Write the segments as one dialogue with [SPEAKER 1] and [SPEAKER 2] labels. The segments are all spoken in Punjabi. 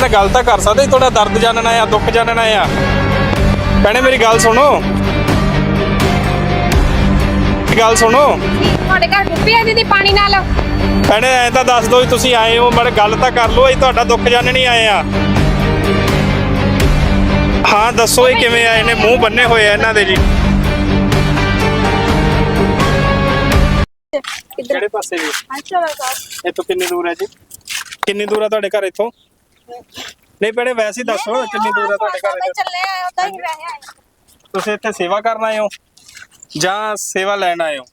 [SPEAKER 1] ਸਾਡੇ ਨਾਲ ਗੱਲ ਤਾਂ ਕਰ ਸਕਦੇ ਤੁਹਾਡਾ ਦਰਦ ਜਾਣਨਾ ਆ ਦੁੱਖ ਜਾਣਨਾ ਆ। ਭੈਣੇ ਮੇਰੀ ਗੱਲ ਸੁਣੋ। ਗੱਲ ਸੁਣੋ।
[SPEAKER 2] ਤੁਹਾਡੇ ਘਰ ਡੁੱਬੀ ਆ ਦੀਦੀ ਪਾਣੀ ਨਾਲ?
[SPEAKER 1] ਭੈਣੇ ਐ ਤਾਂ ਦੱਸ ਵੀ ਤੁਸੀਂ ਆਏ ਹੋ ਮੜ ਗੱਲ ਤਾਂ ਕਰ ਲਓ ਅਸੀਂ ਤੁਹਾਡਾ ਦੁੱਖ ਜਾਣਨ ਹੀ ਆਏ ਆ। ਹਾਂ ਦੱਸੋ ਇਹ ਕਿਵੇਂ ਆਏ ਨੇ ਮੂੰਹ ਬੰਨੇ ਹੋਏ ਆ ਇਹਨਾਂ ਦੇ ਜੀ। ਕਿਹੜੇ ਪਾਸੇ ਜੀ? ਇੱਥੋਂ ਕਿੰਨੀ ਦੂਰ ਹੈ ਜੀ? ਕਿੰਨੀ ਦੂਰ ਹੈ ਤੁਹਾਡੇ ਘਰ ਇੱਥੋਂ? ਨਹੀਂ ਭੈਣੇ ਵੈਸੇ ਹੀ ਦੱਸੋ ਕਿੰਨੀ ਦੂਰ ਹੈ ਤੁਹਾਡੇ ਘਰ ਇੱਥੋਂ?
[SPEAKER 2] ਚੱਲੇ ਆ ਉਦਾਂ ਹੀ ਰਹਿ ਆਏ।
[SPEAKER 1] ਤੁਸੀਂ ਇੱਥੇ ਸੇਵਾ ਕਰਨ ਆਏ ਹੋ? ਜਾਂ ਸੇਵਾ ਲੈਣ ਆਏ ਹੋ?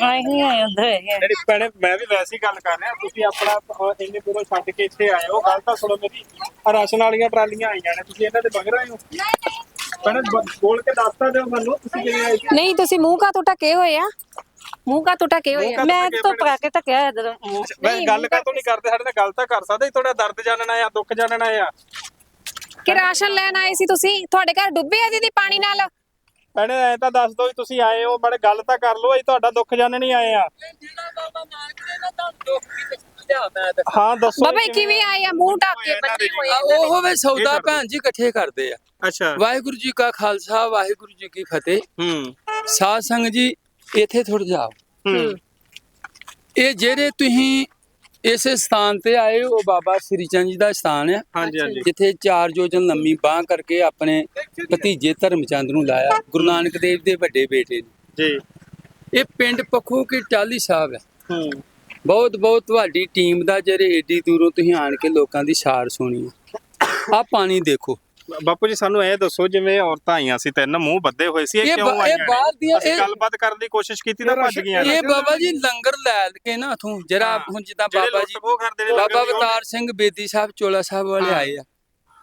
[SPEAKER 2] ਨਹੀਂ ਆਏ। ਉਧਰ
[SPEAKER 1] ਜਿਹੜੀ ਭੈਣੇ ਮੈਂ ਵੀ ਵੈਸੇ ਹੀ ਗੱਲ ਕਰ ਰਿਹਾ। ਤੁਸੀਂ ਆਪਣਾ ਅਹ, ਇੰਨੇ ਦੂਰੋਂ ਛੱਡ ਕੇ ਇੱਥੇ ਆਏ ਹੋ। ਗੱਲ ਤਾਂ ਸੁਣੋ ਮੇਰੀ। ਆਹ ਰਾਸ਼ਨ ਵਾਲੀਆਂ ਟਰਾਲੀਆਂ ਆਈਆਂ ਨੇ। ਤੁਸੀਂ ਇਹਨਾਂ ਦੇ ਮਗਰ ਆਏ ਹੋ? ਭੈਣੇ ਬ- ਬੋਲ ਕੇ ਦੱਸ ਤਾਂ ਦਿਓ ਮੈਨੂੰ। ਤੁਸੀਂ ਕਿਵੇਂ ਆਏ? ਸੀ?
[SPEAKER 2] ਨਹੀਂ ਤੁਸੀਂ ਮੂੰਹ ਕਾ ਤੋਂ ਢਕੇ ਹੋਏ ਆ? ਮੂੰਹ ਕਾ ਤੋਂ ਢਕੇ ਹੋਏ ਆ? ਮੈਂ
[SPEAKER 1] ਢਕੇ
[SPEAKER 2] ਤਾਂ? ਪਕਾ ਕੇ ਢਕਿਆ ਇਧਰ
[SPEAKER 1] ਮੈਂ ਗੱਲ ਕਾਹਤੋਂ ਨਹੀਂ ਕਰਦੇ? ਸਾਡੇ ਨਾਲ ਗੱਲ ਤਾਂ ਕਰ ਸਕਦੇ ਤੁਹਾਡਾ ਦਰਦ ਜਾਣਨਾ ਆ ਦੁੱਖ ਜਾਣਨਾ ਆ।
[SPEAKER 2] ਕਿ ਰਾਸ਼ਨ ਲੈਣ ਆਏ ਸੀ ਤੁਸੀਂ? ਤੁਹਾਡੇ ਘਰ ਡੁੱਬੇ ਆ ਦੀਦੀ ਪਾਣੀ ਨਾਲ?
[SPEAKER 1] ਭੈਣੇ ਐ ਤਾਂ ਦੱਸ ਦਿਓ ਵੀ ਤੁਸੀਂ ਆਏ ਹੋ ਬੜੇ ਗੱਲ ਤਾਂ ਕਰ ਲਓ ਅਸੀਂ ਤੁਹਾਡਾ ਦੁੱਖ ਜਾਣਨ ਹੀ ਆਏ ਆ। ਹਾਂ ਦੱਸੋ
[SPEAKER 2] ਬਾਬਾ ਜੀ ਕਿਵੇਂ ਆਏ ਆ? ਮੂੰਹ ਢੱਕ ਕੇ ਬੰਨੇ ਹੋਏ ਆ
[SPEAKER 3] ਆ, ਉਹ ਵੇ ਸੌਦਾ ਭੈਣ ਜੀ ਇਕੱਠੇ ਕਰਦੇ ਆ।
[SPEAKER 1] ਅੱਛਾ।
[SPEAKER 3] ਵਾਹਿਗੁਰੂ ਜੀ ਕਾ ਖਾਲਸਾ ਵਾਹਿਗੁਰੂ ਜੀ ਕੀ ਫਤਿਹ।
[SPEAKER 1] ਹੂੰ।
[SPEAKER 3] ਸਾਧ ਸੰਗ ਜੀ ਇੱਥੇ ਥੋੜ ਜਾਓ
[SPEAKER 1] ਹੂੰ।
[SPEAKER 3] ਇਹ ਜਿਹੜੇ ਤੁਸੀਂ ਇਸ ਸਥਾਨ ਤੇ ਆਏ ਹੋ ਉਹ ਬਾਬਾ ਸ੍ਰੀ ਚੰਦ ਜੀ ਦਾ ਸਥਾਨ ਆ।
[SPEAKER 1] ਹਾਂਜੀ ਹਾਂਜੀ।
[SPEAKER 3] ਜਿੱਥੇ ਚਾਰ ਯੋਜਨ ਲੰਮੀ ਬਾਹ ਕਰਕੇ ਆਪਣੇ ਭਤੀਜੇ ਧਰਮਚੰਦ ਨੂੰ ਲਾਇਆ। ਗੁਰੂ ਨਾਨਕ ਦੇਵ ਦੇ ਵੱਡੇ ਬੇਟੇ ਨੇ।
[SPEAKER 1] ਜੀ।
[SPEAKER 3] ਇਹ ਪਿੰਡ ਪੱਖੋ ਕੀ ਟਾਲੀ ਸਾਹਿਬ ਹੈ
[SPEAKER 1] ਹੂੰ।
[SPEAKER 3] ਬਹੁਤ ਬਹੁਤ ਤੁਹਾਡੀ ਟੀਮ ਦਾ ਜਿਹੜੇ ਏਡੀ ਦੂਰੋਂ ਤੁਸੀਂ ਆਣ ਕੇ ਲੋਕਾਂ ਦੀ ਸਾਰ ਸੁਣੀ ਆ। ਪਾਣੀ ਦੇਖੋ।
[SPEAKER 1] ਬਾਪੂ ਜੀ ਸਾਨੂੰ ਇਹ ਦੱਸੋ ਜਿਵੇਂ ਔਰਤਾਂ ਆਈਆਂ ਸੀ ਤਿੰਨ ਮੂੰਹ ਬੱਧੇ ਹੋਏ ਸੀ ਇਹ
[SPEAKER 3] ਇਹ
[SPEAKER 1] ਕਿਉਂ
[SPEAKER 3] ਇਹ
[SPEAKER 1] ਆਈਆਂ ਨੇ?
[SPEAKER 3] ਬਾਹਰ ਦੀਆਂ- ਇਹ-
[SPEAKER 1] ਗੱਲਬਾਤ ਕਰਨ ਦੀ ਕੋਸ਼ਿਸ਼ ਕੀਤੀ ਤਾਂ ਭੱਜ ਗਈਆਂ
[SPEAKER 3] ਇਹ ਬਾਬਾ ਜੀ ਲੰਗਰ ਲੈ ਕੇ ਨਾ ਉਥੋਂ ਜਰਾ। ਹੁਣ ਜਿੱਦਾਂ ਬਾਬਾ ਜੀ ਬਾਬਾ ਅਵਤਾਰ ਸਿੰਘ ਬੇਦੀ ਸਾਹਿਬ ਚੋਲਾ ਸਾਹਿਬ ਵਾਲੇ। ਆਏ ਆ।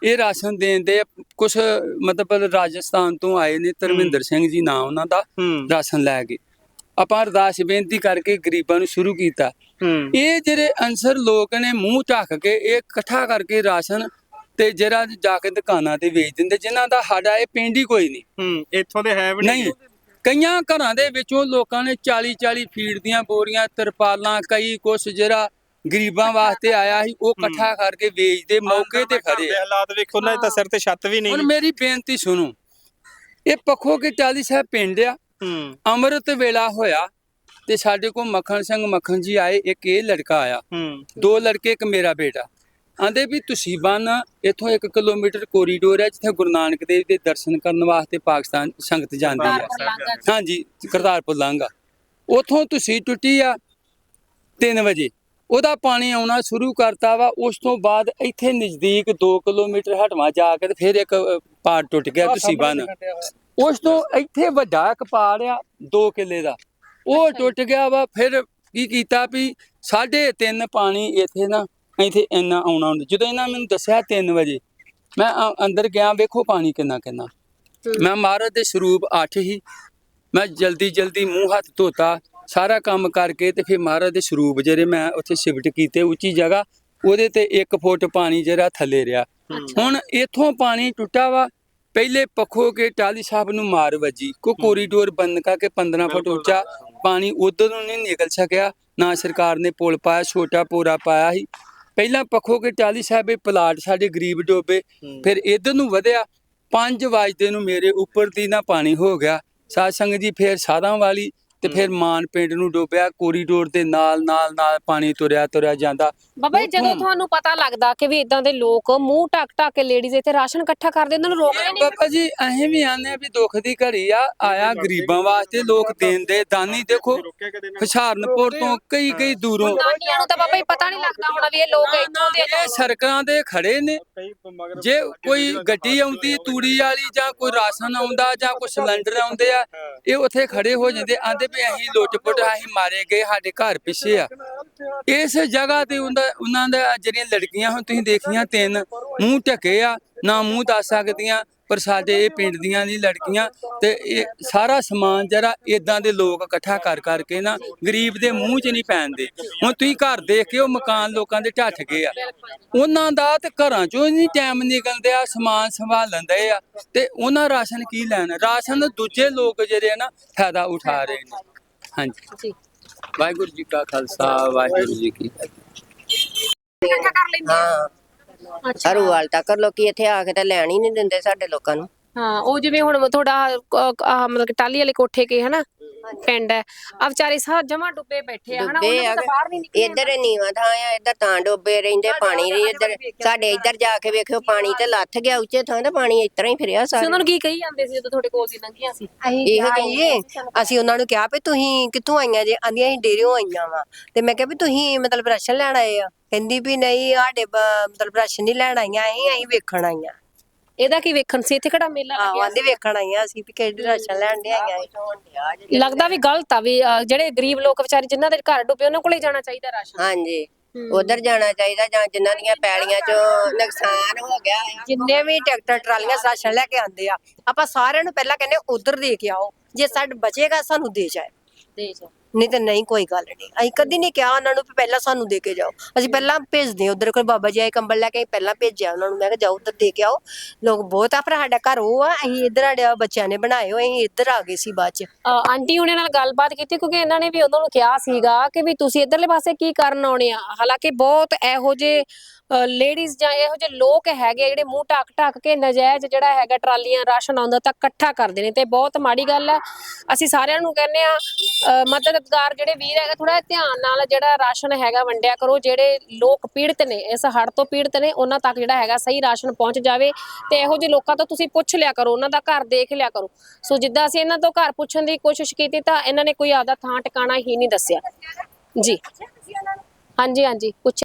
[SPEAKER 3] ਇਹ ਰਾਸ਼ਨ ਦੇਣ ਦੇ ਕੁਝ ਮਤਲਬ ਰਾਜਸਥਾਨ ਤੋਂ ਆਏ ਨੇ ਧਰਮਿੰਦਰ ਸਿੰਘ ਜੀ ਨਾਂ ਉਹਨਾਂ ਦਾ ਰਾਸ਼ਨ ਲੈ ਕੇ। ਆਪਾਂ ਅਰਦਾਸ ਬੇਨਤੀ ਕਰਕੇ ਗਰੀਬਾਂ ਨੂੰ ਸ਼ੁਰੂ ਕੀਤਾ। ਇਹ ਜਿਹੜੇ ਅਨਸਰ ਲੋਕ ਨੇ ਮੂੰਹ ਢੱਕ ਕੇ ਇਹ ਇਕੱਠਾ ਕਰਕੇ ਰਾਸ਼ਨ ਤੇ ਜਿਹੜਾ ਜਾ ਕੇ ਦੁਕਾਨਾਂ ਤੇ ਵੇਚ ਦਿੰਦੇ ਜਿਨ੍ਹਾਂ ਦਾ ਸਾਡਾ ਇਹ ਪਿੰਡ ਹੀ ਕੋਈ ਨਹੀਂ।
[SPEAKER 1] ਹੂੰ ਇੱਥੋਂ ਦੇ ਹੈ ਵੀ
[SPEAKER 3] ਨਹੀਂ। ਕਈਆਂ ਘਰਾਂ ਦੇ ਵਿੱਚੋਂ ਲੋਕਾਂ ਨੇ 40 40 ਫੀਟ ਦੀਆਂ ਬੋਰੀਆਂ ਤਰਪਾਲਾਂ ਕਈ ਕੁਛ ਜਿਹੜਾ ਗਰੀਬਾਂ ਵਾਸਤੇ ਆਇਆ ਸੀ ਉਹ ਇਕੱਠਾ ਕਰਕੇ ਵੇਚਦੇ ਮੌਕੇ ਤੇ ਖੜੇ।
[SPEAKER 1] ਹਾਲਾਤ ਵੇਖੋ ਉਹਨਾਂ ਦੇ ਤਾਂ ਸਿਰ ਤੇ ਛੱਤ ਵੀ ਨਹੀਂ
[SPEAKER 3] ਹੁਣ ਮੇਰੀ ਬੇਨਤੀ ਸੁਣੋ ਇਹ ਪੱਖੋ ਕੇ ਟਾਲੀ ਸਾਹਿਬ ਪਿੰਡ ਆ ਅੰਮ੍ਰਿਤ ਵੇਲਾ ਹੋਇਆ ਤੇ ਸਾਡੇ ਕੋਲ ਮੱਖਣ ਸਿੰਘ ਮੱਖਣ ਜੀ ਆਏ ਇੱਕ ਇਹ ਲੜਕਾ ਆਇਆ। ਦੋ ਲੜਕੇ ਇੱਕ ਮੇਰਾ ਬੇਟਾ। ਆਂਦੇ ਵੀ ਤੁਸੀਂ ਬਨ ਇੱਥੋਂ 1 ਕਿਲੋਮੀਟਰ ਕੋਰੀਡੋਰ ਹੈ ਜਿੱਥੇ ਗੁਰੂ ਨਾਨਕ ਦੇਵ ਦੇ ਦਰਸ਼ਨ ਕਰਨ ਵਾਸਤੇ ਪਾਕਿਸਤਾਨ ਸੰਗਤ ਜਾਂਦੀ ਹੈ। ਹਾਂਜੀ ਕਰਤਾਰਪੁਰ ਲਾਂਘਾ। ਉਥੋਂ ਤੁਸੀਂ ਟੁੱਟੀ ਆ 3 ਵਜੇ। ਉਹਦਾ ਪਾਣੀ ਆਉਣਾ ਸ਼ੁਰੂ ਕਰਤਾ ਵਾ ਉਸ ਤੋਂ ਬਾਅਦ ਇੱਥੇ ਨਜ਼ਦੀਕ 2 ਕਿਲੋਮੀਟਰ ਹਟਵਾ ਜਾ ਕੇ ਤੇ ਫਿਰ ਇੱਕ ਪਾੜ ਟੁੱਟ ਗਿਆ ਤੁਸੀਂ ਬਨ। ਉਸ ਤੋਂ ਇੱਥੇ ਵੱਡਾ ਇੱਕ ਪਾੜ ਆ 2 ਕਿੱਲੇ ਦਾ। ਉਹ ਟੁੱਟ ਗਿਆ ਵਾ ਫਿਰ ਕੀ ਕੀਤਾ ਵੀ ਸਾਢੇ ਤਿੰਨ ਪਾਣੀ ਇੱਥੇ ਨਾ ਇੱਥੇ ਇੰਨਾ ਆਉਣਾ ਹੁੰਦਾ। ਜਦੋਂ ਇਹਨਾਂ ਮੈਨੂੰ ਦੱਸਿਆ 3 ਵਜੇ ਮੈਂ ਅ- ਅੰਦਰ ਗਿਆ ਵੇਖੋ ਪਾਣੀ ਕਿੰਨਾ ਕਿੰਨਾ। ਮੈਂ ਮਹਾਰਾਜ ਦੇ ਸਰੂਪ 8 ਹੀ ਮੈਂ ਜਲਦੀ ਜਲਦੀ ਮੂੰਹ ਹੱਥ ਧੋਤਾ ਸਾਰਾ ਕੰਮ ਕਰਕੇ ਤੇ ਫਿਰ ਮਹਾਰਾਜ ਦੇ ਸਰੂਪ ਜਿਹੜੇ ਮੈਂ ਉੱਥੇ ਸ਼ਿਫਟ ਕੀਤੇ ਉੱਚੀ ਜਗ੍ਹਾ ਉਹਦੇ ਤੇ 1 ਫੁੱਟ ਪਾਣੀ ਜਿਹੜਾ ਥੱਲੇ ਰਿਹਾ। ਹੁਣ ਇਥੋਂ ਪਾਣੀ ਟੁੱਟਾ ਵਾ ਪਹਿਲੇ ਪੱਖੋ ਕੇ ਟਾਲੀ ਸਾਹਿਬ ਨੂੰ ਮਾਰ ਵੱਜੀ। ਕੋ ਕੋਰੀਡੋਰ ਬੰਦ ਕਰਕੇ 15 ਫੁੱਟ ਉੱਚਾ ਪਾਣੀ ਉਧਰ ਨੂੰ ਨਹੀਂ ਨਿਕਲ ਸਕਿਆ ਨਾ ਸਰਕਾਰ ਨੇ ਪੁਲ ਪਾਇਆ ਛੋਟਾ ਪੋਰਾ ਪਾਇਆ ਸੀ। ਪਹਿਲਾਂ ਪੱਖੋ ਕੇ ਟਾਲੀ ਸਾਹਿਬ ਪਲਾਟ ਸਾਡੇ ਗਰੀਬ ਡੋਬੇ ਫਿਰ ਇਧਰ ਨੂੰ ਵਧਿਆ 5 ਵਜੇ ਨੂੰ ਮੇਰੇ ਉੱਪਰ ਦੀ ਨਾ ਪਾਣੀ ਹੋ ਗਿਆ। ਸਾਧ ਸੰਗਤ ਜੀ ਫਿਰ ਸਾਧਾਂ ਵਾਲੀ ਤੇ ਫਿਰ ਮਾਨ ਪਿੰਡ ਨੂੰ ਡੋਬਿਆ ਕੋਰੀਡੋਰ ਦੇ ਨਾਲ ਨਾਲ ਨਾਲ ਪਾਣੀ ਤੁਰਿਆ ਤੁਰਿਆ ਜਾਂਦਾ।
[SPEAKER 2] ਬਾਬਾ ਜੀ ਜਦੋਂ ਤੁਹਾਨੂੰ ਪਤਾ ਲੱਗਦਾ ਕਿ ਵੀ ਇਦਾਂ ਦੇ ਲੋਕ ਮੂੰਹ ਢੱਕ ਢੱਕ ਕੇ ਲੇਡੀਜ਼ ਇੱਥੇ ਰਾਸ਼ਨ ਇਕੱਠਾ ਕਰਦੇ ਉਹਨਾਂ ਨੂੰ ਰੋਕਦੇ ਨਹੀਂ
[SPEAKER 3] ਬਾਬਾ ਜੀ ਅਸੀਂ ਵੀ ਆਨੇ ਆ ਵੀ ਦੁੱਖ ਦੀ ਘੜੀ ਆ ਆਇਆ ਗਰੀਬਾਂ ਵਾਸਤੇ ਲੋਕ ਦੇਣ ਦੇ ਦਾਨੀ ਦੇਖੋ ਹੁਸ਼ਿਆਰਨਪੁਰ ਤੋਂ ਕਈ ਕਈ ਦੂਰੋਂ।
[SPEAKER 2] ਨਾਨੀਆਂ ਨੂੰ ਤਾਂ ਬਾਬਾ ਜੀ ਪਤਾ ਨਹੀਂ ਲੱਗਦਾ ਹੋਣਾ ਵੀ ਇਹ ਲੋਕ ਇੱਥੋਂ ਦੇ
[SPEAKER 3] ਇਹ ਸੜਕਾਂ ਦੇ ਖੜੇ ਨੇ। ਜੇ ਕੋਈ ਗੱਡੀ ਆਉਂਦੀ ਤੂੜੀ ਵਾਲੀ ਜਾਂ ਕੋਈ ਰਾਸ਼ਨ ਆਉਂਦਾ ਜਾਂ ਕੋਈ ਸਿਲੰਡਰ ਆਉਂਦੇ ਆ ਇਹ ਉੱਥੇ ਖੜੇ ਹੋ ਜਾਂਦੇ ਆਂਦੇ ਵੀ ਅਸੀਂ ਲੁੱਟ-ਪੁੱਟ, ਅਸੀਂ ਮਾਰੇ ਗਏ, ਸਾਡੇ ਘਰ ਪਿੱਛੇ ਆ। ਇਸ ਜਗ੍ਹਾ ਤੇ ਉਹਨਾਂ ਉਹਨਾਂ ਦਾ ਜਿਹੜੀਆਂ ਲੜਕੀਆਂ ਹੁਣ ਤੁਸੀਂ ਦੇਖੀਆਂ, ਤਿੰਨ ਮੂੰਹ ਢਕੇ ਆ, ਨਾ ਮੂੰਹ ਦੱਸ ਸਕਦੀਆਂ ਪਰ ਸਾਡੇ ਇਹ ਪਿੰਡ ਦੀਆਂ ਨਹੀਂ ਲੜਕੀਆਂ ਤੇ ਇਹ ਸਾਰਾ ਸਮਾਨ ਜਿਹੜਾ ਇਦਾਂ ਦੇ ਲੋਕ ਇਕੱਠਾ ਕਰ ਕਰਕੇ ਨਾ ਗਰੀਬ ਦੇ ਮੂੰਹ 'ਚ ਨਹੀਂ ਪੈਂਦੇ ਹੁਣ ਤੁਸੀਂ ਘਰ ਦੇਖ ਕੇ ਉਹ ਮਕਾਨ ਲੋਕਾਂ ਦੇ ਢੱਠ ਗਏ ਆ। ਉਹਨਾਂ ਦਾ ਤੇ ਘਰਾਂ 'ਚੋਂ ਹੀ ਨਹੀਂ ਟਾਈਮ ਨਿਕਲਦੇ ਆ ਸਮਾਨ ਸੰਭਾਲਣ ਦੇ ਆ ਤੇ ਉਹਨਾਂ ਰਾਸ਼ਨ ਕੀ ਲੈਣਾ? ਰਾਸ਼ਨ ਦੂਜੇ ਲੋਕ ਜਿਹੜੇ ਆ ਨਾ ਫਾਇਦਾ ਉਠਾ ਰਹੇ ਨੇ। ਹਾਂਜੀ।
[SPEAKER 2] ਜੀ।
[SPEAKER 3] ਵਾਹਿਗੁਰੂ ਜੀ ਕਾ ਖਾਲਸਾ ਵਾਹਿਗੁਰੂ ਜੀ ਕੀ ਫਤਿਹ।
[SPEAKER 2] ਇਕੱਠਾ ਕਰ ਲੈਂਦੇ ਆ
[SPEAKER 4] ਹਾਂ।
[SPEAKER 2] ਅੱਛਾ।
[SPEAKER 4] ਹਰੂਵਾਲ ਤੱਕ ਲੋਕੀ ਇੱਥੇ ਆ ਕੇ ਤਾਂ ਲੈਣ ਹੀ ਨਹੀਂ ਦਿੰਦੇ ਸਾਡੇ ਲੋਕਾਂ ਨੂੰ।
[SPEAKER 2] ਹਾਂ ਉਹ ਜਿਵੇਂ ਹੁਣ ਤੁਹਾਡਾ ਅਹ, ਮਤਲਬ ਕਿ ਟਾਲੀ ਵਾਲੇ ਕੋਠੇ ਕੇ ਹਨਾ? ਪਿੰਡ ਹੈ। ਆ ਵਿਚਾਰੇ ਸਾਹ ਜਮਾ ਡੁੱਬੇ ਬੈਠੇ ਆ ਹਨਾ?
[SPEAKER 4] ਡੁੱਬੇ
[SPEAKER 2] ਉਹਨਾਂ ਨੂੰ ਤਾਂ ਬਾਹਰ ਨਹੀਂ ਨਿਕਲਣਾ
[SPEAKER 4] ਇੱਧਰ ਨੀਵਾਂ ਥਾਂ ਆ ਇੱਧਰ ਤਾਂ ਡੋਬੇ ਰਹਿੰਦੇ ਪਾਣੀ ਨਹੀਂ ਇੱਧਰ। ਸਾਡੇ ਇੱਧਰ ਜਾ ਕੇ ਵੇਖਿਓ ਪਾਣੀ ਤੇ ਲੱਥ ਗਿਆ ਉੱਚੇ ਥਾਂ ਤੇ ਪਾਣੀ ਇਸ ਤਰ੍ਹਾਂ ਹੀ ਫਿਰਿਆ
[SPEAKER 2] ਤੁਸੀਂ
[SPEAKER 4] ਸਾਰਾ
[SPEAKER 2] ਉਹਨਾਂ ਨੂੰ ਕੀ ਕਹੀ ਜਾਂਦੇ ਸੀ ਜਦੋਂ ਤੁਹਾਡੇ ਕੋਲ ਦੀ ਲੰਘੀਆਂ ਸੀ?
[SPEAKER 4] ਇਹੋ ਕਹੀਏ ਅਸੀਂ ਉਹਨਾਂ ਨੂੰ ਕਿਹਾ ਵੀ ਤੁਸੀਂ ਕਿੱਥੋਂ ਆਈਆਂ ਜੇ? ਆਂਦੀਆਂ ਅਸੀਂ ਡੇਰਿਓਂ ਆਈਆਂ ਵਾ। ਤੇ ਮੈਂ ਕਿਹਾ ਵੀ ਤੁਸੀਂ ਮਤਲਬ ਰਾਸ਼ਨ ਲੈਣ ਆਏ ਆ? ਕਹਿੰਦੀ ਵੀ ਨਹੀਂ ਸਾਡੇ ਬ- ਮਤਲਬ ਰਾਸ਼ਨ ਨਹੀਂ ਲੈਣ ਆਈਆਂ ਅਸੀਂ ਅਸੀਂ ਵੇਖਣ ਆਈਆਂ।
[SPEAKER 2] ਇਹਦਾ ਕੀ ਵੇਖਣ ਸੀ? ਇੱਥੇ ਕਿਹੜਾ ਮੇਲਾ
[SPEAKER 4] ਆਹ
[SPEAKER 2] ਲੱਗਿਆ
[SPEAKER 4] ਆਂਦੇ ਵੇਖਣ ਆਈਆਂ ਅਸੀਂ ਵੀ ਕਿਹੜੇ ਰਾਸ਼ਨ ਲੈਣ ਦੇ ਆਈਆਂ ਅਸੀਂ।
[SPEAKER 2] ਲੱਗਦਾ ਵੀ ਗਲਤ ਆ ਵੀ ਅਹ, ਜਿਹੜੇ ਗਰੀਬ ਲੋਕ ਵਿਚਾਰੇ ਜਿਨ੍ਹਾਂ ਦੇ ਘਰ ਡੁੱਬੇ ਉਹਨਾਂ ਕੋਲੇ ਜਾਣਾ ਚਾਹੀਦਾ ਰਾਸ਼ਨ।
[SPEAKER 4] ਹਾਂਜੀ। ਉਧਰ ਜਾਣਾ ਚਾਹੀਦਾ ਜਾਂ ਜਿਨ੍ਹਾਂ ਦੀਆਂ ਪੈਲੀਆਂ 'ਚ ਨੁਕਸਾਨ ਹੋ ਗਿਆ ਆ। ਜਿੰਨੇ ਵੀ ਟਰੈਕਟਰ ਟਰਾਲੀਆਂ ਰਾਸ਼ਨ ਲੈ ਕੇ ਆਂਦੇ ਆ ਆਪਾਂ ਸਾਰਿਆਂ ਨੂੰ ਪਹਿਲਾਂ ਕਹਿੰਦੇ ਉਧਰ ਦੇ ਕੇ ਆਓ। ਜੇ ਸਾਡ ਬਚੇਗਾ ਸਾਨੂੰ ਦੇ ਜਾਏ
[SPEAKER 2] ਦੇ ਜਾ
[SPEAKER 4] ਨਹੀਂ ਤੇ ਨਹੀਂ, ਕੋਈ ਗੱਲ ਨਹੀਂ। ਅਸੀਂ ਕਦੀ ਨਹੀਂ ਕਿਹਾ ਉਹਨਾਂ ਨੂੰ ਵੀ ਪਹਿਲਾਂ ਸਾਨੂੰ ਦੇ ਕੇ ਜਾਓ। ਅਸੀਂ ਪਹਿਲਾਂ ਭੇਜਦੇ ਹਾਂ ਉਧਰ, ਕੋਈ ਬਾਬਾ ਜੀ ਆਏ ਕੰਬਲ ਲੈ ਕੇ ਅਸੀਂ ਪਹਿਲਾਂ ਭੇਜਿਆ ਉਹਨਾਂ ਨੂੰ। ਮੈਂ ਕਿਹਾ, ਜਾਓ ਉਧਰ ਦੇ ਕੇ ਆਓ। ਲੋਕ ਬਹੁਤ ਆ, ਪਰ ਸਾਡਾ ਘਰ ਉਹ ਆ, ਅਸੀਂ ਇੱਧਰ ਸਾਡੇ ਬੱਚਿਆਂ ਨੇ ਬਣਾਏ ਹੋਏ, ਅਸੀਂ ਇੱਧਰ ਆ ਗਏ ਸੀ ਬਾਅਦ ਚ।
[SPEAKER 2] ਅਹ ਆਂਟੀ ਹੁਣੇ ਨਾਲ ਗੱਲਬਾਤ ਕੀਤੀ, ਕਿਉਂਕਿ ਇਹਨਾਂ ਨੇ ਵੀ ਉਹਨਾਂ ਨੂੰ ਕਿਹਾ ਸੀਗਾ ਕਿ ਵੀ ਤੁਸੀਂ ਇਧਰਲੇ ਪਾਸੇ ਕੀ ਕਰਨ ਆਉਣੇ ਆ? ਹਾਲਾਂਕਿ ਬਹੁਤ ਇਹੋ ਜੇ ਲੇਡੀਜ਼ ਜਾਂ ਇਹੋ ਜਿਹੇ ਲੋਕ ਹੈਗੇ ਜਿਹੜੇ ਮੂੰਹ ਢੱਕ ਢੱਕ ਕੇ ਨਜਾਇਜ਼ ਜਿਹੜਾ ਹੈਗਾ ਟਰਾਲੀਆਂ ਰਾਸ਼ਨ ਆਉਂਦਾ ਤਾਂ ਇਕੱਠਾ ਕਰਦੇ ਨੇ ਤੇ ਬਹੁਤ ਮਾੜੀ ਗੱਲ ਹੈ ਅਸੀਂ ਸਾਰਿਆਂ ਨੂੰ ਕਹਿੰਦੇ ਆ ਮਦਦਗਾਰ ਜਿਹੜੇ ਵੀਰ ਹੈਗਾ ਥੋੜਾ ਧਿਆਨ ਨਾਲ ਜਿਹੜਾ ਰਾਸ਼ਨ ਹੈਗਾ ਵੰਡਿਆ ਕਰੋ, ਜਿਹੜੇ ਲੋਕ ਪੀੜਤ ਨੇ, ਇਸ ਹੜ੍ਹ ਤੋਂ ਪੀੜਤ ਨੇ, ਉਹਨਾਂ ਤੱਕ ਜਿਹੜਾ ਹੈਗਾ ਸਹੀ ਰਾਸ਼ਨ ਪਹੁੰਚ ਜਾਵੇ ਤੇ ਇਹੋ ਜਿਹੇ ਲੋਕਾਂ ਤੋਂ ਤੁਸੀਂ ਪੁੱਛ ਲਿਆ ਕਰੋ, ਉਹਨਾਂ ਦਾ ਘਰ ਦੇਖ ਲਿਆ ਕਰੋ। ਸੋ ਜਿੱਦਾਂ ਅਸੀਂ ਇਹਨਾਂ ਤੋਂ ਘਰ ਪੁੱਛਣ ਦੀ ਕੋਸ਼ਿਸ਼ ਕੀਤੀ ਤਾਂ ਇਹਨਾਂ ਨੇ ਕੋਈ ਆਦਾ ਥਾਂ ਟਿਕਾਣਾ ਹੀ ਨਹੀਂ ਦੱਸਿਆ। ਜੀ। ਹਾਂਜੀ ਹਾਂਜੀ, ਪੁੱਛ